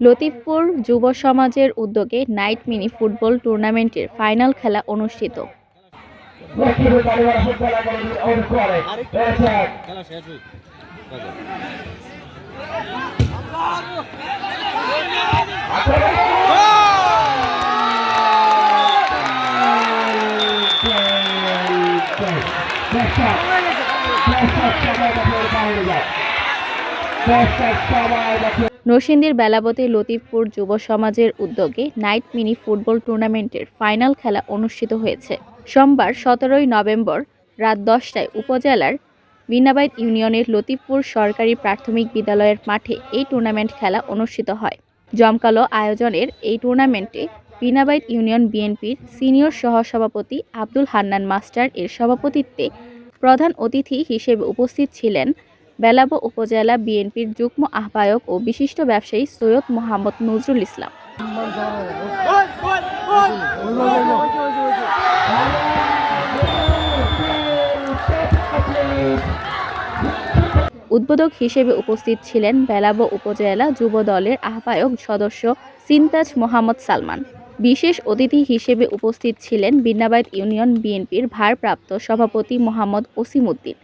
লতিফপুর যুব সমাজের উদ্যোগে নাইট মিনি ফুটবল টুর্নামেন্টের ফাইনাল খেলা অনুষ্ঠিত। নরসিংদীর বেলাবতী লতিফপুর যুব সমাজের উদ্যোগে নাইট মিনি ফুটবল টুর্নামেন্টের ফাইনাল খেলা অনুষ্ঠিত হয়েছে। সোমবার সতেরোই নভেম্বর রাত দশটায় উপজেলার বিনাবাইত ইউনিয়নের লতিফপুর সরকারি প্রাথমিক বিদ্যালয়ের মাঠে এই টুর্নামেন্ট খেলা অনুষ্ঠিত হয়। জমকালো আয়োজনের এই টুর্নামেন্টে বিনাবাইত ইউনিয়ন বিএনপির সিনিয়র সহসভাপতি আব্দুল হান্নান মাস্টার এর সভাপতিত্বে প্রধান অতিথি হিসেবে উপস্থিত ছিলেন বেলাবো উপজেলা বিএনপির যুগ্ম আহ্বায়ক ও বিশিষ্ট ব্যবসায়ী সৈয়দ মোহাম্মদ নজরুল ইসলাম। উদ্বোধক হিসেবে উপস্থিত ছিলেন বেলাবো উপজেলা যুব দলের আহ্বায়ক সদস্য সিনতাজ মোহাম্মদ সালমান। বিশেষ অতিথি হিসেবে উপস্থিত ছিলেন বিন্নাবাদ ইউনিয়ন বিএনপির ভারপ্রাপ্ত সভাপতি মোহাম্মদ ওসিমুদ্দিন।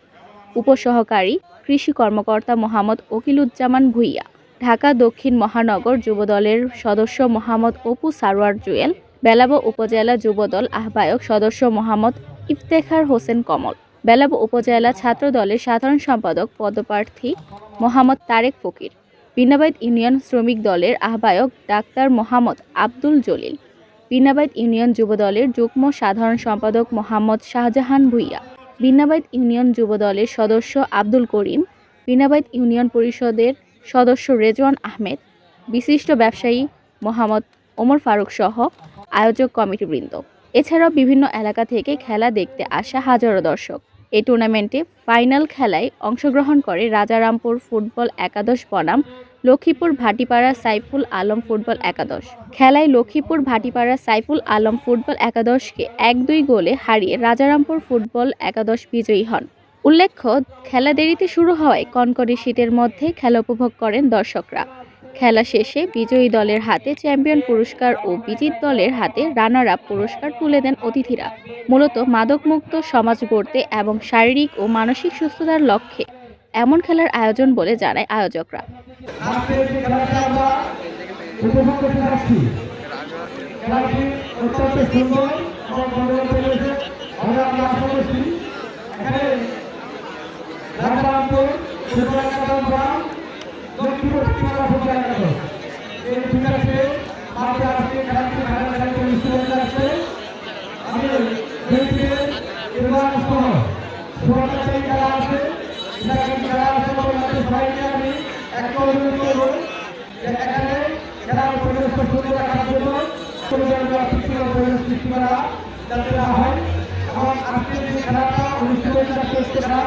উপসহকারী কৃষি কর্মকর্তা মোহাম্মদ ওকিলুজ্জামান ভুইয়া, ঢাকা দক্ষিণ মহানগর যুবদলের সদস্য মোহাম্মদ অপু সারোয়ার জুয়েল, বেলাব উপজেলা যুবদল আহ্বায়ক সদস্য মোহাম্মদ ইফতেখার হোসেন কমল, বেলাব উপজেলা ছাত্র দলের সাধারণ সম্পাদক পদপ্রার্থী মোহাম্মদ তারেক ফকির, বিনাবাইত ইউনিয়ন শ্রমিক দলের আহ্বায়ক ডাক্তার মোহাম্মদ আব্দুল জলিল, বিনাবাইত ইউনিয়ন যুবদলের যুগ্ম সাধারণ সম্পাদক মোহাম্মদ শাহজাহান ভুইয়া। বিনাবাইত ইউনিয়ন যুবদলের সদস্য আব্দুল করিম, বিনাবাইত ইউনিয়ন পরিষদের সদস্য রেজওয়ান আহমেদ, বিশিষ্ট ব্যবসায়ী মোহাম্মদ ওমর ফারুক সহ আয়োজক কমিটিবৃন্দ। এছাড়াও বিভিন্ন এলাকা থেকে খেলা দেখতে আসা হাজারো দর্শক। এই টুর্নামেন্টে ফাইনাল খেলায় অংশগ্রহণ করে রাজারামপুর ফুটবল একাদশ বনাম লক্ষ্মীপুর ভাটিপাড়া সাইফুল আলম ফুটবল একাদশ। খেলায় লক্ষ্মীপুর ভাটিপাড়া সাইফুল আলম ফুটবল একাদশকে এক দুই গোলে হারিয়ে রাজারামপুর ফুটবল একাদশ বিজয়ী হন। উল্লেখ্য, খেলা দেরিতে শুরু হওয়ায় কনকনে শীতের মধ্যে খেলা উপভোগ করেন দর্শকরা। খেলা শেষে বিজয়ী দলের হাতে চ্যাম্পিয়ন পুরস্কার ও বিজিত দলের হাতে রানার আপ পুরস্কার তুলে দেন অতিথিরা। মূলত মাদকমুক্ত সমাজ গড়তে এবং শারীরিক ও মানসিক সুস্থতার লক্ষ্যে এমন খেলার আয়োজন বলে জানায় আয়োজকরা। দেখতে এবার সহ সবাই খেলা আছে সেখানে খেলা আছে বলে আমাদের সবাইকে আমি একটা অনুরোধ করব যে করা যাতে না হয় এবং আজকের যে খেলাটা অনুষ্ঠিত টেস্ট খেলা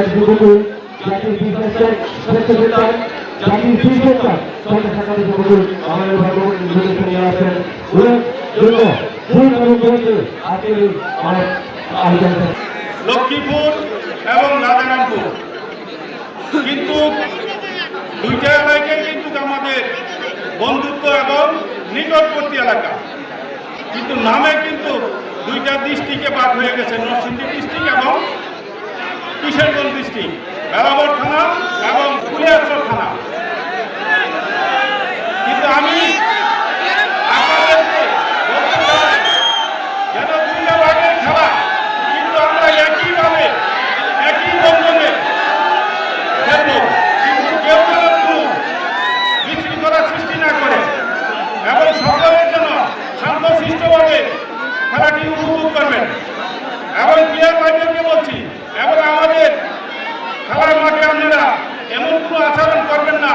আজকে লক্ষ্মীপুর এবং রাজারামপুর কিন্তু দুইটা এলাকায় কিন্তু আমাদের বন্ধুত্ব এবং নিকটবর্তী এলাকা। কিন্তু নামে কিন্তু দুইটা ডিস্ট্রিক্টে বাদ হয়ে গেছে, নরসিংদী ডিস্ট্রিক্ট এবং কিশোরগঞ্জ ডিস্ট্রিক্ট বেলাবর থানা এবং কুলিয়াচর থানা। কিন্তু আমি আপনাদেরকে বলতে চাই যেন দুইটা ভাগের খেলা কিন্তু আমরা একইভাবে একই বন্ধনে খেলব কিন্তু কেউ যেন কোনো বিশৃঙ্খলা সৃষ্টি না করে এবং সকলের জন্য শান্তশিষ্টভাবে খেলাটি উপভোগ করবেন এবং প্লেয়ার ভাইদেরকে বলছি এবং আমাদের খেলার মাঠে আপনারা এমন কোনো আচরণ করবেন না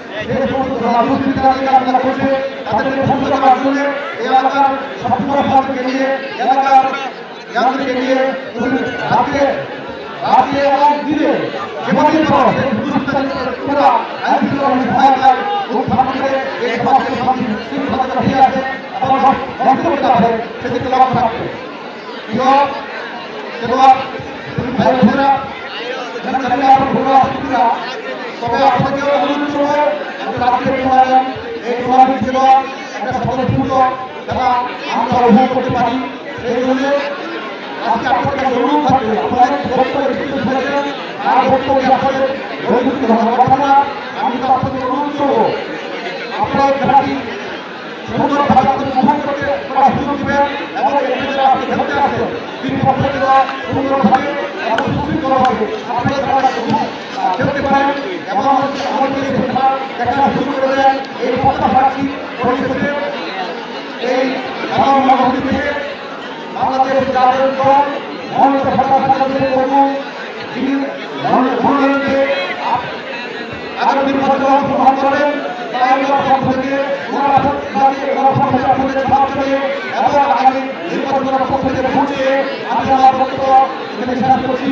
যে সমস্ত রাজনীতিবিদরা আপনারা করছে তাদেরকে ধ্বংস করার জন্য এলাকার সম্পূর্ণ সমাজকে নিয়ে এলাকার ইয়াদেরকে নিয়ে রাতে রাতে এবং দিনে যেভাবে করো সেই হিন্দুস্তান পুরা আইন সহায়তায় উত্থান করে এই সমাজকে শান্তি শৃঙ্খলা ফিরে আসে এবং ধ্বংস করতে লক্ষ্য রাখবে প্রিয় ভাই বোনেরা তবে আপনাকে অনুরোধ করব রাত্রে এই টুর্নামেন্ট সেবা একটা স্বতঃস্ফূর্ত খেলা আমরা উপভোগ করতে পারি। সেই জন্য আজকে আপনার কাছে অনুরোধ থাকবে আপনারা বক্তব্য না আমি তো আপনাদের অনুরোধ করব, আপনারা আপনি উপভোগ করতে করার সুযোগ দেবেন, এবং এখানে যারা আপনি খেলতে সুন্দরভাবে এবং আমাদের এই দেখার সুযোগ করে দেন এই প্রত্যাশা রাখছি পরিশেষে এই এবং নগরী থেকে বাংলাদেশ জাতীয় দল মনোনীত সরকার সদস্যের এবং যিনি মনোনয়নকে আগামী নির্বাচনে অংশগ্রহণ করবেন তাই পক্ষ থেকে এবং আগামী নির্বাচনের পক্ষ থেকে পৌঁছে আমি আমার বক্তব্য এখানে শেষ করছি